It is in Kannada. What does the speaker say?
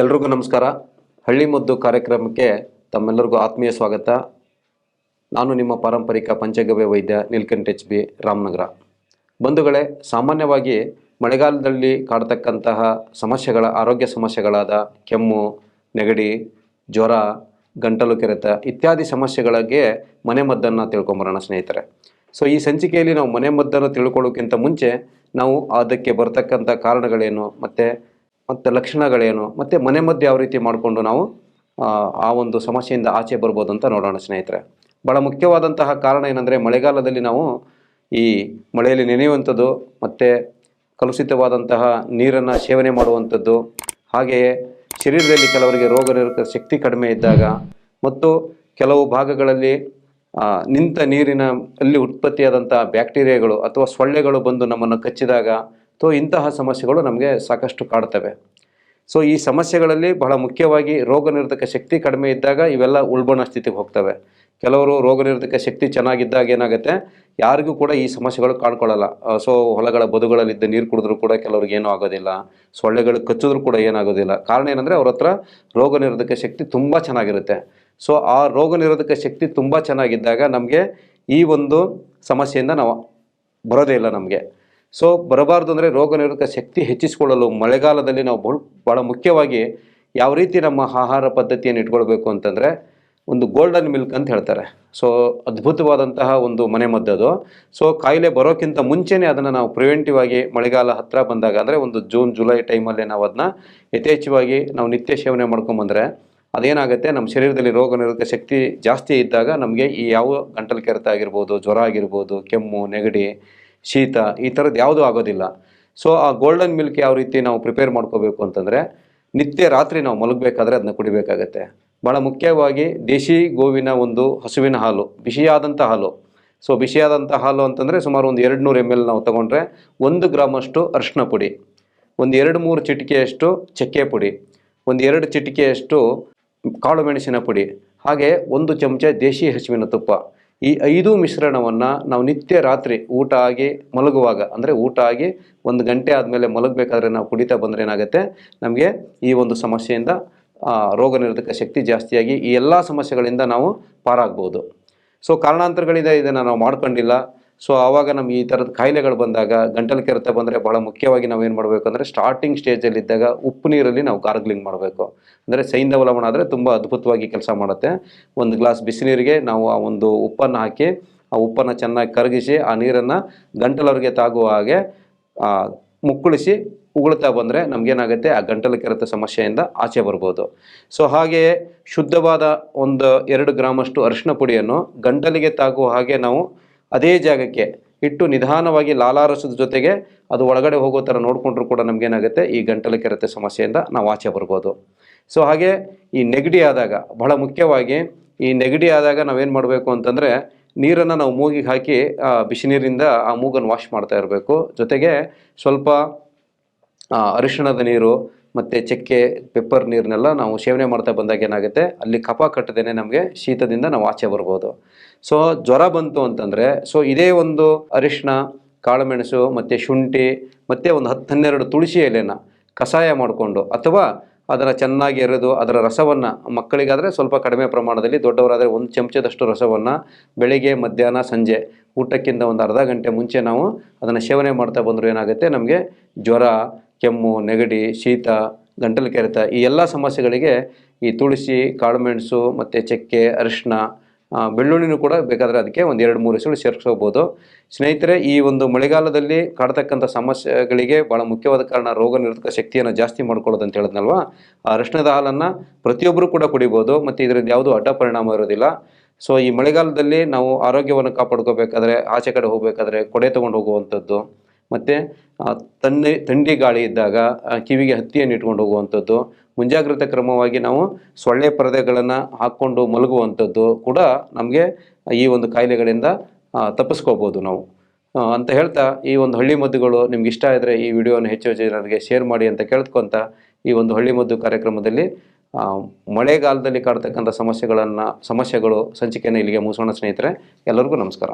ಎಲ್ರಿಗೂ ನಮಸ್ಕಾರ. ಹಳ್ಳಿ ಮದ್ದು ಕಾರ್ಯಕ್ರಮಕ್ಕೆ ತಮ್ಮೆಲ್ಲರಿಗೂ ಆತ್ಮೀಯ ಸ್ವಾಗತ. ನಾನು ನಿಮ್ಮ ಪಾರಂಪರಿಕ ಪಂಚಗವ್ಯ ವೈದ್ಯ ನೀಲ್ಕಂಠ್ ಎಚ್ ಬಿ ರಾಮನಗರ. ಬಂಧುಗಳೇ, ಸಾಮಾನ್ಯವಾಗಿ ಮಳೆಗಾಲದಲ್ಲಿ ಕಾಡ್ತಕ್ಕಂತಹ ಸಮಸ್ಯೆಗಳ, ಆರೋಗ್ಯ ಸಮಸ್ಯೆಗಳಾದ ಕೆಮ್ಮು, ನೆಗಡಿ, ಜ್ವರ, ಗಂಟಲು ಕೆರೆತ ಇತ್ಯಾದಿ ಸಮಸ್ಯೆಗಳಿಗೆ ಮನೆಮದ್ದನ್ನು ತಿಳ್ಕೊಂಬರೋಣ ಸ್ನೇಹಿತರೆ. ಸೊ ಈ ಸಂಚಿಕೆಯಲ್ಲಿ ನಾವು ಮನೆಮದ್ದನ್ನು ತಿಳ್ಕೊಳ್ಳೋಕ್ಕಿಂತ ಮುಂಚೆ ನಾವು ಅದಕ್ಕೆ ಬರ್ತಕ್ಕಂಥ ಕಾರಣಗಳೇನು ಮತ್ತು ಮತ್ತು ಲಕ್ಷಣಗಳೇನು ಮತ್ತು ಮನೆ ಮಧ್ಯೆ ಯಾವ ರೀತಿ ಮಾಡಿಕೊಂಡು ನಾವು ಆ, ಆ ಒಂದು ಸಮಸ್ಯೆಯಿಂದ ಆಚೆ ಬರ್ಬೋದು ಅಂತ ನೋಡೋಣ ಸ್ನೇಹಿತರೆ. ಭಾಳ ಮುಖ್ಯವಾದಂತಹ ಕಾರಣ ಏನಂದರೆ ಮಳೆಗಾಲದಲ್ಲಿ ನಾವು ಈ ಮಳೆಯಲ್ಲಿ ನೆನೆಯುವಂಥದ್ದು ಮತ್ತು ಕಲುಷಿತವಾದಂತಹ ನೀರನ್ನು ಸೇವನೆ ಮಾಡುವಂಥದ್ದು ಹಾಗೆಯೇ ಶರೀರದಲ್ಲಿ ಕೆಲವರಿಗೆ ರೋಗ ನಿರೋಧಕ ಶಕ್ತಿ ಕಡಿಮೆ ಇದ್ದಾಗ ಮತ್ತು ಕೆಲವು ಭಾಗಗಳಲ್ಲಿ ನಿಂತ ನೀರಿನ ಅಲ್ಲಿ ಉತ್ಪತ್ತಿಯಾದಂಥ ಬ್ಯಾಕ್ಟೀರಿಯಾಗಳು ಅಥವಾ ಸೊಳ್ಳೆಗಳು ಬಂದು ನಮ್ಮನ್ನು ಕಚ್ಚಿದಾಗ ಸೊ ಇಂತಹ ಸಮಸ್ಯೆಗಳು ನಮಗೆ ಸಾಕಷ್ಟು ಕಾಡ್ತವೆ. ಸೊ ಈ ಸಮಸ್ಯೆಗಳಲ್ಲಿ ಬಹಳ ಮುಖ್ಯವಾಗಿ ರೋಗ ನಿರೋಧಕ ಶಕ್ತಿ ಕಡಿಮೆ ಇದ್ದಾಗ ಇವೆಲ್ಲ ಉಲ್ಬಣ ಸ್ಥಿತಿಗೆ ಹೋಗ್ತವೆ. ಕೆಲವರು ರೋಗ ನಿರೋಧಕ ಶಕ್ತಿ ಚೆನ್ನಾಗಿದ್ದಾಗ ಏನಾಗುತ್ತೆ? ಯಾರಿಗೂ ಕೂಡ ಈ ಸಮಸ್ಯೆಗಳು ಕಾಣ್ಕೊಳ್ಳಲ್ಲ ಸೊ ಹೊಲಗಳ ಬದುಗಳಲ್ಲಿದ್ದ ನೀರು ಕುಡಿದ್ರೂ ಕೂಡ ಕೆಲವ್ರಿಗೆ ಏನೂ ಆಗೋದಿಲ್ಲ. ಸೊಳ್ಳೆಗಳು ಕಚ್ಚಿದ್ರೂ ಕೂಡ ಏನಾಗೋದಿಲ್ಲ ಕಾರಣ ಏನಂದರೆ ಅವ್ರ ಹತ್ರ ರೋಗ ನಿರೋಧಕ ಶಕ್ತಿ ತುಂಬ ಚೆನ್ನಾಗಿರುತ್ತೆ. ಸೊ ಆ ರೋಗ ನಿರೋಧಕ ಶಕ್ತಿ ತುಂಬ ಚೆನ್ನಾಗಿದ್ದಾಗ ನಮಗೆ ಈ ಒಂದು ಸಮಸ್ಯೆಯಿಂದ ನಾವು ಬರೋದೇ ಇಲ್ಲ ನಮಗೆ. ಸೊ ಬರಬಾರ್ದು ಅಂದರೆ ರೋಗ ನಿರೋಧಕ ಶಕ್ತಿ ಹೆಚ್ಚಿಸಿಕೊಳ್ಳಲು ಮಳೆಗಾಲದಲ್ಲಿ ನಾವು ಬಹು ಭಾಳ ಮುಖ್ಯವಾಗಿ ಯಾವ ರೀತಿ ನಮ್ಮ ಆಹಾರ ಪದ್ಧತಿಯನ್ನು ಇಟ್ಕೊಳ್ಬೇಕು ಅಂತಂದರೆ ಒಂದು ಗೋಲ್ಡನ್ ಮಿಲ್ಕ್ ಅಂತ ಹೇಳ್ತಾರೆ. ಸೊ ಅದ್ಭುತವಾದಂತಹ ಒಂದು ಮನೆಮದ್ದದು ಸೊ ಕಾಯಿಲೆ ಬರೋಕ್ಕಿಂತ ಮುಂಚೆನೇ ಅದನ್ನು ನಾವು ಪ್ರಿವೆಂಟಿವ್ ಆಗಿ ಮಳೆಗಾಲ ಹತ್ತಿರ ಬಂದಾಗ ಅಂದರೆ ಒಂದು ಜೂನ್, ಜುಲೈ ಟೈಮಲ್ಲಿ ನಾವು ಅದನ್ನ ಯಥೇಚ್ಛವಾಗಿ ನಾವು ನಿತ್ಯ ಸೇವನೆ ಮಾಡ್ಕೊಂಬಂದರೆ ಅದೇನಾಗುತ್ತೆ? ನಮ್ಮ ಶರೀರದಲ್ಲಿ ರೋಗ ನಿರೋಧಕ ಶಕ್ತಿ ಜಾಸ್ತಿ ಇದ್ದಾಗ ನಮಗೆ ಈ ಯಾವ ಗಂಟಲು ಕೆರೆತ ಆಗಿರ್ಬೋದು, ಜ್ವರ ಆಗಿರ್ಬೋದು, ಕೆಮ್ಮು, ನೆಗಡಿ ಶೀತ ಈ ಥರದ್ದು ಯಾವುದೂ ಆಗೋದಿಲ್ಲ. ಸೊ ಆ ಗೋಲ್ಡನ್ ಮಿಲ್ಕ್ ಯಾವ ರೀತಿ ನಾವು ಪ್ರಿಪೇರ್ ಮಾಡ್ಕೋಬೇಕು ಅಂತಂದರೆ, ನಿತ್ಯ ರಾತ್ರಿ ನಾವು ಮಲಗಬೇಕಾದ್ರೆ ಅದನ್ನ ಕುಡಿಬೇಕಾಗತ್ತೆ. ಭಾಳ ಮುಖ್ಯವಾಗಿ ದೇಶಿ ಗೋವಿನ ಒಂದು ಹಸುವಿನ ಹಾಲು ಬಿಸಿಯಾದಂಥ ಹಾಲು. ಸೊ ಬಿಸಿಯಾದಂಥ ಹಾಲು ಅಂತಂದರೆ ಸುಮಾರು ಒಂದು ಎರಡು ನೂರು ಎಂ ಎಲ್ ನಾವು ತೊಗೊಂಡ್ರೆ ಒಂದು ಗ್ರಾಮಷ್ಟು ಅರಿಶಿನ ಪುಡಿ, ಒಂದು ಎರಡು ಮೂರು ಚಿಟಿಕೆಯಷ್ಟು ಚಕ್ಕೆ ಪುಡಿ, ಒಂದು ಎರಡು ಚಿಟಿಕೆಯಷ್ಟು ಕಾಳು ಮೆಣಸಿನ ಪುಡಿ, ಹಾಗೆ ಒಂದು ಚಮಚ ದೇಶಿ ಹಸುವಿನ ತುಪ್ಪ. ಈ ಐದು ಮಿಶ್ರಣವನ್ನು ನಾವು ನಿತ್ಯ ರಾತ್ರಿ ಊಟ ಆಗಿ ಮಲಗುವಾಗ, ಅಂದರೆ ಊಟ ಆಗಿ ಒಂದು ಗಂಟೆ ಆದಮೇಲೆ ಮಲಗಬೇಕಾದ್ರೆ ನಾವು ಕುಡಿತಾ ಬಂದರೆ ಏನಾಗುತ್ತೆ? ನಮಗೆ ಈ ಒಂದು ಸಮಸ್ಯೆಯಿಂದ ರೋಗ ನಿರೋಧಕ ಶಕ್ತಿ ಜಾಸ್ತಿಯಾಗಿ ಈ ಎಲ್ಲ ಸಮಸ್ಯೆಗಳಿಂದ ನಾವು ಪಾರಾಗ್ಬೋದು. ಸೊ ಕಾರಣಾಂತರಗಳಿಂದ, ಇದನ್ನು ನಾವು ಮಾಡ್ಕೊಂಡಿಲ್ಲ. ಸೊ ಆವಾಗ ನಮ್ಗೆ ಈ ಥರದ ಕಾಯಿಲೆಗಳು ಬಂದಾಗ ಗಂಟಲು ಕೆರೆತ ಬಂದರೆ ಭಾಳ ಮುಖ್ಯವಾಗಿ ನಾವು ಏನು ಮಾಡಬೇಕು ಅಂದರೆ ಸ್ಟಾರ್ಟಿಂಗ್ ಸ್ಟೇಜಲ್ಲಿದ್ದಾಗ ಉಪ್ಪು ನೀರಲ್ಲಿ ನಾವು ಗಾರ್ಗ್ಲಿಂಗ್ ಮಾಡಬೇಕು. ಅಂದರೆ ಸೈಂಧವ ಲವಣ ಆದರೆ ತುಂಬ ಅದ್ಭುತವಾಗಿ ಕೆಲಸ ಮಾಡುತ್ತೆ. ಒಂದು ಗ್ಲಾಸ್ ಬಿಸಿನೀರಿಗೆ ನಾವು ಆ ಒಂದು ಉಪ್ಪನ್ನು ಹಾಕಿ, ಆ ಉಪ್ಪನ್ನು ಚೆನ್ನಾಗಿ ಕರಗಿಸಿ, ಆ ನೀರನ್ನು ಗಂಟಲವ್ರಿಗೆ ತಾಗುವ ಹಾಗೆ ಮುಕ್ಕುಳಿಸಿ ಉಗುಳ್ತಾ ಬಂದರೆ ನಮಗೇನಾಗುತ್ತೆ, ಆ ಗಂಟಲು ಕೆರೆತ ಸಮಸ್ಯೆಯಿಂದ ಆಚೆ ಬರ್ಬೋದು. ಸೊ ಹಾಗೆಯೇ ಶುದ್ಧವಾದ ಒಂದು ಎರಡು ಗ್ರಾಮಷ್ಟು ಅರಿಶಿನ ಪುಡಿಯನ್ನು ಗಂಟಲಿಗೆ ತಾಗುವ ಹಾಗೆ ನಾವು ಅದೇ ಜಾಗಕ್ಕೆ ಇಟ್ಟು ನಿಧಾನವಾಗಿ ಲಾಲಾರಸದ ಜೊತೆಗೆ ಅದು ಒಳಗಡೆ ಹೋಗೋ ಥರ ನೋಡಿಕೊಂಡ್ರೂ ಕೂಡ ನಮಗೇನಾಗುತ್ತೆ ಈ ಗಂಟಲು ಕೆರೆತ ಸಮಸ್ಯೆಯಿಂದ ನಾವು ಆಚೆ ಬರ್ಬೋದು. ಸೊ ಹಾಗೆ ಈ ನೆಗಡಿ ಆದಾಗ ಬಹಳ ಮುಖ್ಯವಾಗಿ ಈ ನೆಗಡಿ ಆದಾಗ ನಾವೇನು ಮಾಡಬೇಕು ಅಂತಂದರೆ ನೀರನ್ನು ನಾವು ಮೂಗಿಗೆ ಹಾಕಿ ಆ, ಬಿಸಿ ನೀರಿಂದ ಆ ಮೂಗನ್ನು ವಾಶ್ ಮಾಡ್ತಾ ಇರಬೇಕು. ಜೊತೆಗೆ ಸ್ವಲ್ಪ ಅರಿಶಿಣದ ನೀರು ಮತ್ತು ಚಕ್ಕೆ ಪೆಪ್ಪರ್ ನೀರನ್ನೆಲ್ಲ ನಾವು ಸೇವನೆ ಮಾಡ್ತಾ ಬಂದಾಗ ಏನಾಗುತ್ತೆ? ಅಲ್ಲಿ ಕಫ ಕಟ್ಟದೇನೆ ನಮಗೆ ಶೀತದಿಂದ ನಾವು ಆಚೆ ಬರ್ಬೋದು. ಸೊ ಜ್ವರ ಬಂತು ಅಂತಂದರೆ ಸೊ ಇದೇ ಒಂದು ಅರಿಶಿಣ, ಕಾಳುಮೆಣಸು, ಮತ್ತು ಶುಂಠಿ, ಮತ್ತು ಒಂದು ಹತ್ತು ಹನ್ನೆರಡು ತುಳಸಿ ಎಲೆನ ಕಷಾಯ ಮಾಡಿಕೊಂಡು ಅಥವಾ ಅದನ್ನು ಚೆನ್ನಾಗಿ ಎರೆದು ಅದರ ರಸವನ್ನು ಮಕ್ಕಳಿಗಾದರೆ ಸ್ವಲ್ಪ ಕಡಿಮೆ ಪ್ರಮಾಣದಲ್ಲಿ, ದೊಡ್ಡವರಾದರೆ ಒಂದು ಚಮಚದಷ್ಟು ರಸವನ್ನು ಬೆಳಿಗ್ಗೆ, ಮಧ್ಯಾಹ್ನ, ಸಂಜೆ ಊಟಕ್ಕಿಂತ ಒಂದು ಅರ್ಧ ಗಂಟೆ ಮುಂಚೆ ನಾವು ಅದನ್ನು ಸೇವನೆ ಮಾಡ್ತಾ ಬಂದರೂ ಏನಾಗುತ್ತೆ? ನಮಗೆ ಜ್ವರ ಕೆಮ್ಮು, ನೆಗಡಿ, ಶೀತ, ಗಂಟಲು ಕೆರೆತ ಈ ಎಲ್ಲ ಸಮಸ್ಯೆಗಳಿಗೆ ಈ ತುಳಸಿ ಕಾಳುಮೆಣಸು ಮತ್ತು ಚಕ್ಕೆ ಅರಿಶಿನ ಬೆಳ್ಳುಳ್ಳಿನೂ ಕೂಡ ಬೇಕಾದರೆ ಅದಕ್ಕೆ ಒಂದು ಎರಡು, ಮೂರು ಹೆಸರು ಸೇರಿಸ್ಕೋಬೋದು. ಸ್ನೇಹಿತರೆ, ಈ ಒಂದು ಮಳೆಗಾಲದಲ್ಲಿ ಕಾಡ್ತಕ್ಕಂಥ ಸಮಸ್ಯೆಗಳಿಗೆ ಭಾಳ ಮುಖ್ಯವಾದ ಕಾರಣ ರೋಗ ನಿರೋಧಕ ಶಕ್ತಿಯನ್ನು ಜಾಸ್ತಿ ಮಾಡ್ಕೊಳ್ಳೋದು ಅಂತ ಹೇಳಿದ್ನಲ್ವಾ? ಆ ಅರಿಶಿಣದ ಹಾಲನ್ನು ಪ್ರತಿಯೊಬ್ಬರು ಕೂಡ ಕುಡಿಬೋದು, ಮತ್ತು ಇದರಿಂದ ಯಾವುದೂ ಅಡ್ಡ ಪರಿಣಾಮ ಇರೋದಿಲ್ಲ. ಸೊ, ಈ ಮಳೆಗಾಲದಲ್ಲಿ ನಾವು ಆರೋಗ್ಯವನ್ನು ಕಾಪಾಡ್ಕೋಬೇಕಾದ್ರೆ, ಆಚೆ ಕಡೆ ಹೋಗಬೇಕಾದ್ರೆ ಕೊಡೆ ತೊಗೊಂಡು ಹೋಗುವಂಥದ್ದು ಮತ್ತು ತನ್ನ ತಂಡಿ ಗಾಳಿ ಇದ್ದಾಗ ಕಿವಿಗೆ ಹತ್ತಿಯನ್ನು ಇಟ್ಕೊಂಡು ಹೋಗುವಂಥದ್ದು, ಮುಂಜಾಗ್ರತೆ ಕ್ರಮವಾಗಿ ನಾವು ಸೊಳ್ಳೆ ಪರದೆಗಳನ್ನು ಹಾಕ್ಕೊಂಡು ಮಲಗುವಂಥದ್ದು ಕೂಡ ನಮಗೆ ಈ ಒಂದು ಕಾಯಿಲೆಗಳಿಂದ ತಪ್ಪಿಸ್ಕೋಬೋದು ನಾವು. ಅಂತ ಹೇಳ್ತಾ ಈ ಒಂದು ಹಳ್ಳಿ ಮದ್ದುಗಳು ನಿಮ್ಗೆ ಇಷ್ಟ ಆದರೆ ಈ ವಿಡಿಯೋನ ಹೆಚ್ಚು ಹೆಚ್ಚು ಜನರಿಗೆ ಶೇರ್ ಮಾಡಿ ಅಂತ ಕೇಳ್ಕೊಂತ ಈ ಒಂದು ಹಳ್ಳಿ ಮದ್ದು ಕಾರ್ಯಕ್ರಮದಲ್ಲಿ ಮಳೆಗಾಲದಲ್ಲಿ ಕಾಡ್ತಕ್ಕಂಥ ಸಮಸ್ಯೆಗಳನ್ನು, ಸಮಸ್ಯೆಗಳು ಸಂಚಿಕೆಯನ್ನು ಇಲ್ಲಿಗೆ ಮುಗಿಸೋಣ ಸ್ನೇಹಿತರೆ, ಎಲ್ಲರಿಗೂ ನಮಸ್ಕಾರ.